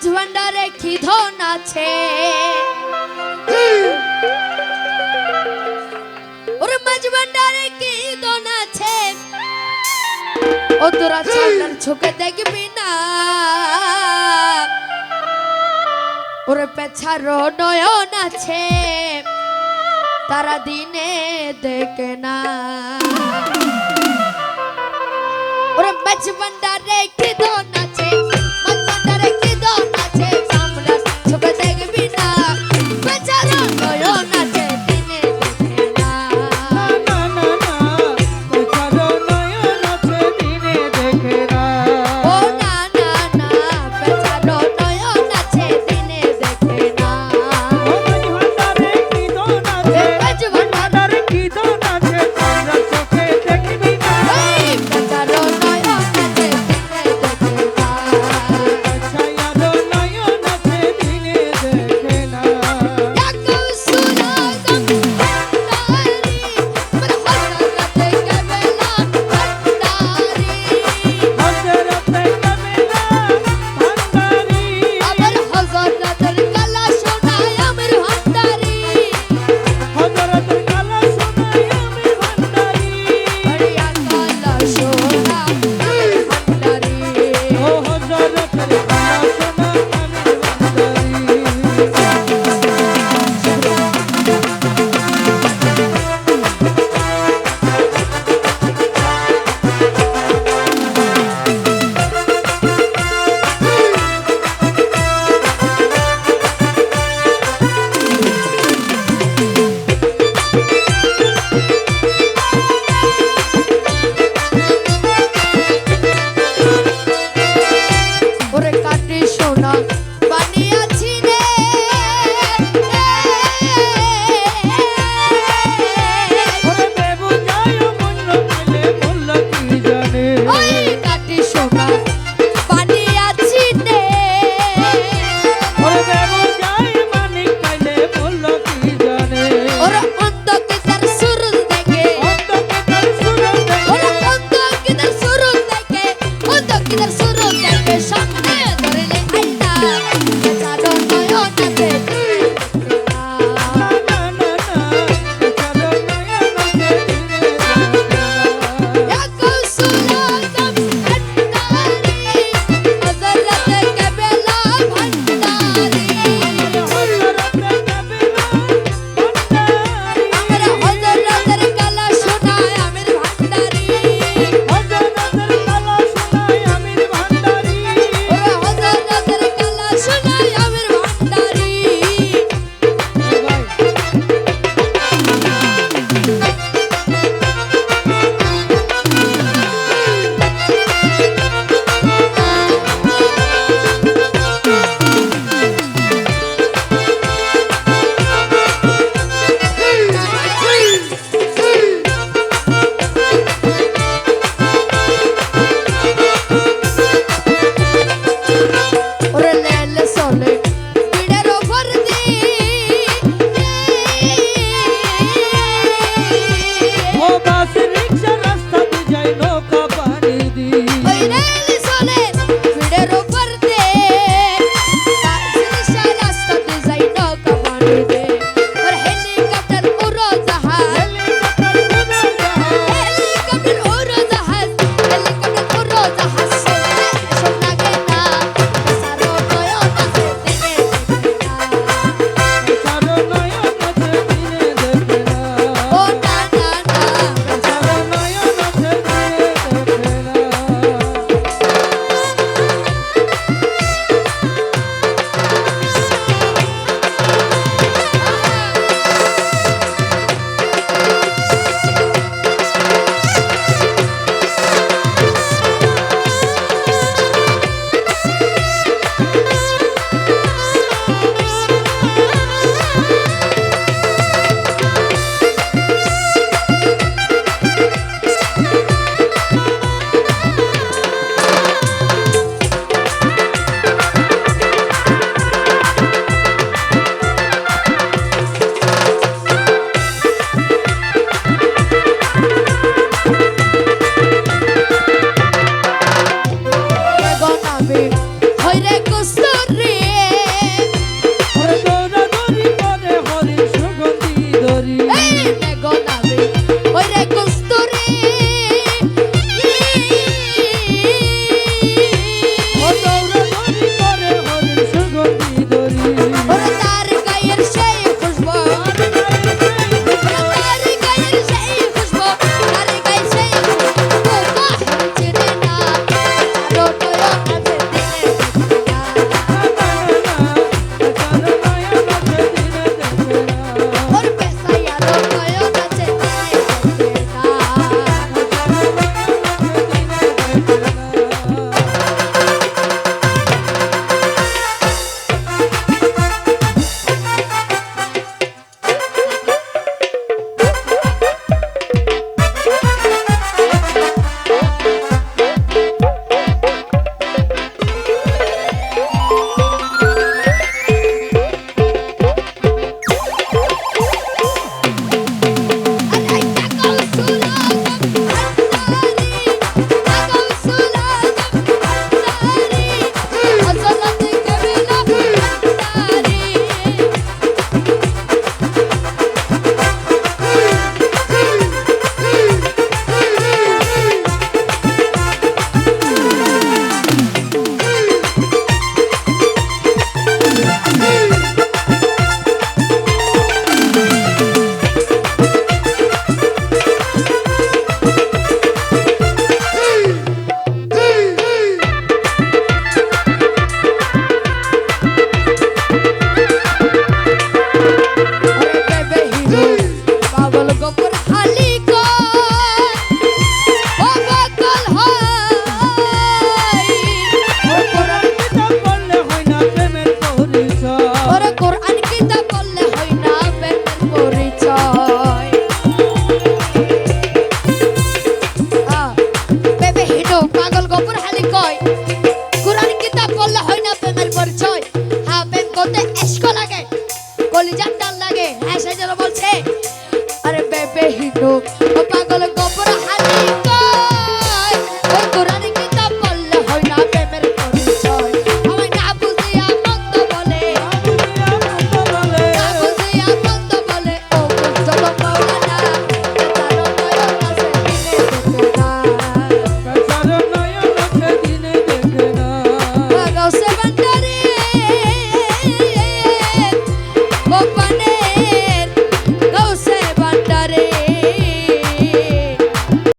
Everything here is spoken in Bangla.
মাঝ ভান্ডারে কি ধন আছে? ওর মাঝ ভান্ডারে কি ধন আছে? ও তোরা ছাড়ার চোখে দেখবি না। ওর পেছার নয়ন আছে, তারা দিনে দেখে না। ওর মাঝ ভান্ডারে কি ধন